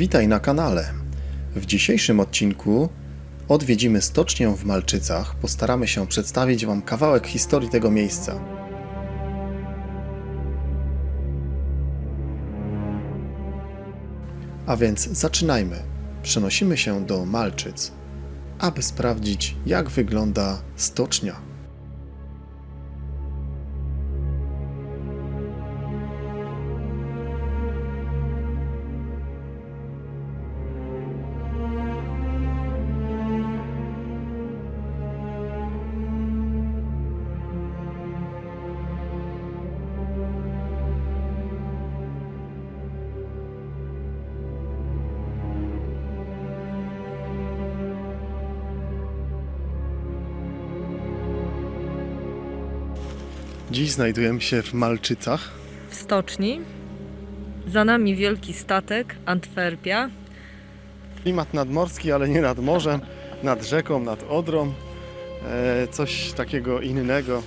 Witaj na kanale. W dzisiejszym odcinku odwiedzimy stocznię w Malczycach. Postaramy się przedstawić Wam kawałek historii tego miejsca. A więc zaczynajmy. Przenosimy się do Malczyc, aby sprawdzić, jak wygląda stocznia. Dziś znajdujemy się w Malczycach. w stoczni. Za nami wielki statek Antwerpia. Klimat nadmorski, ale nie nad morzem, nad rzeką, nad Odrą. E, coś takiego innego.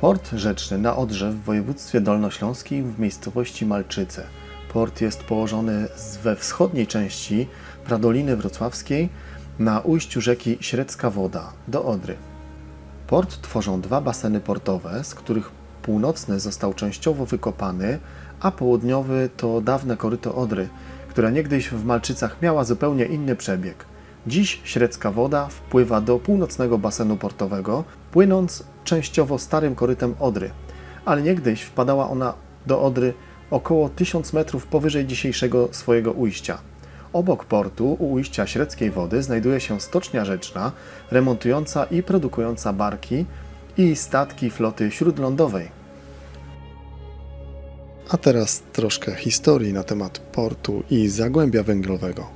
Port rzeczny na Odrze w województwie dolnośląskim w miejscowości Malczyce. Port jest położony z- we wschodniej części Pradoliny Wrocławskiej na ujściu rzeki Średzka Woda do Odry. Port tworzą dwa baseny portowe, z których północny został częściowo wykopany, a południowy to dawne koryto Odry, która niegdyś w Malczycach miała zupełnie inny przebieg. Dziś średzka woda wpływa do północnego basenu portowego, płynąc częściowo starym korytem Odry, ale niegdyś wpadała ona do Odry około 1000 metrów powyżej dzisiejszego swojego ujścia. Obok portu, u ujścia średzkiej wody, znajduje się stocznia rzeczna, remontująca i produkująca barki i statki floty śródlądowej. A teraz troszkę historii na temat portu i zagłębia węglowego.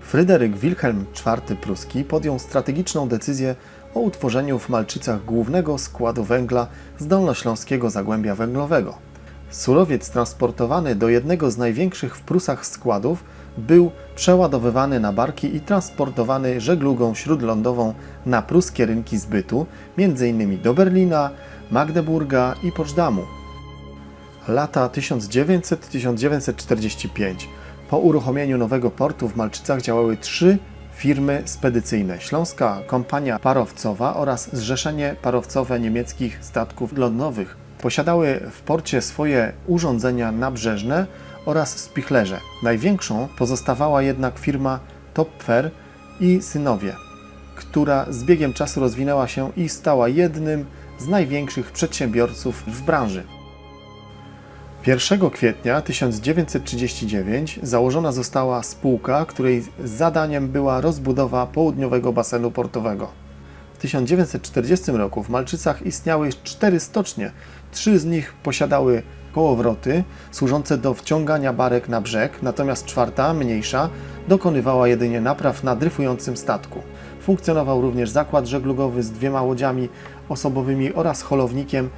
Fryderyk Wilhelm IV Pruski podjął strategiczną decyzję o utworzeniu w Malczycach głównego składu węgla z dolnośląskiego zagłębia węglowego. Surowiec transportowany do jednego z największych w Prusach składów był przeładowywany na barki i transportowany żeglugą śródlądową na pruskie rynki zbytu, m.in. do Berlina, Magdeburga i Poczdamу. Lata 1900-1945. Po uruchomieniu nowego portu w Malczycach działały trzy firmy spedycyjne: Śląska Kompania Parowcowa oraz Zrzeszenie Parowcowe Niemieckich Statków Lądowych. Posiadały w porcie swoje urządzenia nabrzeżne oraz spichlerze. Największą pozostawała jednak firma Topfer i Synowie, która z biegiem czasu rozwinęła się i stała jednym z największych przedsiębiorców w branży. 1 kwietnia 1939 założona została spółka, której zadaniem była rozbudowa południowego basenu portowego. W 1940 roku w Malczycach istniały cztery stocznie. Trzy z nich posiadały kołowroty służące do wciągania barek na brzeg, natomiast czwarta, mniejsza, dokonywała jedynie napraw na dryfującym statku. Funkcjonował również zakład żeglugowy z dwiema łodziami osobowymi oraz holownikiem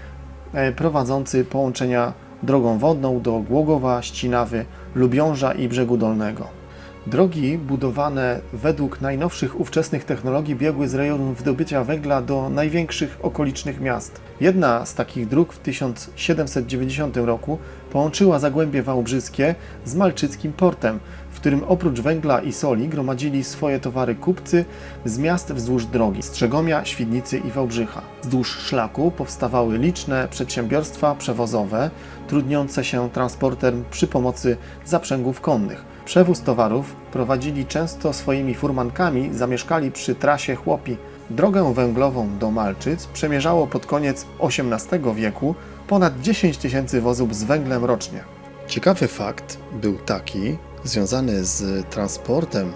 e, prowadzący połączenia drogą wodną do Głogowa, Ścinawy, Lubiąża i Brzegu Dolnego. Drogi budowane według najnowszych ówczesnych technologii biegły z rejonu wydobycia węgla do największych okolicznych miast. Jedna z takich dróg w 1790 roku połączyła Zagłębie Wałbrzyskie z Malczyckim portem, w którym oprócz węgla i soli gromadzili swoje towary kupcy z miast wzdłuż drogi Strzegomia, Świdnicy i Wałbrzycha. Wzdłuż szlaku powstawały liczne przedsiębiorstwa przewozowe, trudniące się transportem przy pomocy zaprzęgów konnych. Przewóz towarów prowadzili często swoimi furmankami, zamieszkali przy trasie chłopi. Drogę węglową do Malczyc przemierzało pod koniec XVIII wieku ponad 10 tysięcy wozów z węglem rocznie. Ciekawy fakt był taki, związany z transportem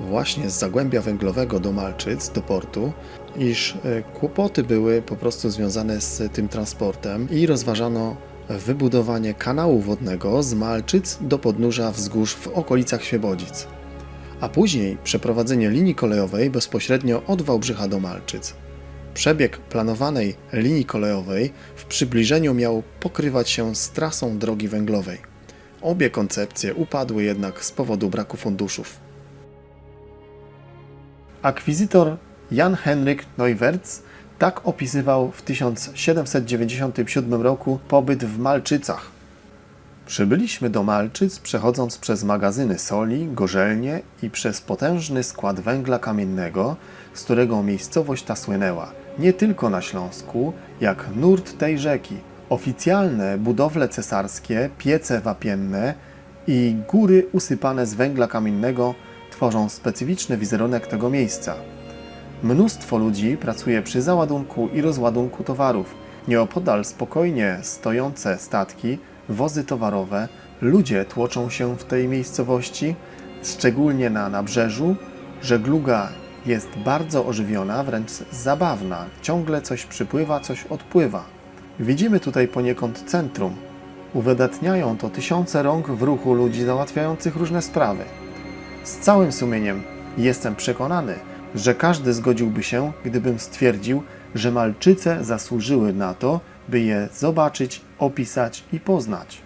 właśnie z Zagłębia Węglowego do Malczyc, do portu, iż e, kłopoty były po prostu związane z tym transportem i rozważano wybudowanie kanału wodnego z Malczyc do podnóża wzgórz w okolicach Świebodzic, a później przeprowadzenie linii kolejowej bezpośrednio od Wałbrzycha do Malczyc. Przebieg planowanej linii kolejowej w przybliżeniu miał pokrywać się z trasą drogi węglowej. Obie koncepcje upadły jednak z powodu braku funduszów. Akwizytor Jan Henryk Neuwertz tak opisywał w 1797 roku pobyt w Malczycach. Przybyliśmy do Malczyc przechodząc przez magazyny soli, gorzelnie i przez potężny skład węgla kamiennego, z którego miejscowość ta słynęła. Nie tylko na Śląsku, jak nurt tej rzeki. Oficjalne budowle cesarskie, piece wapienne i góry usypane z węgla kamiennego tworzą specyficzny wizerunek tego miejsca. Mnóstwo ludzi pracuje przy załadunku i rozładunku towarów. Nieopodal spokojnie stojące statki, wozy towarowe, ludzie tłoczą się w tej miejscowości, szczególnie na nabrzeżu. Żegluga jest bardzo ożywiona, wręcz zabawna. Ciągle coś przypływa, coś odpływa. Widzimy tutaj poniekąd centrum. Uwydatniają to tysiące rąk w ruchu ludzi załatwiających różne sprawy. Z całym sumieniem jestem przekonany, że każdy zgodziłby się, gdybym stwierdził, że Malczyce zasłużyły na to, by je zobaczyć, opisać i poznać.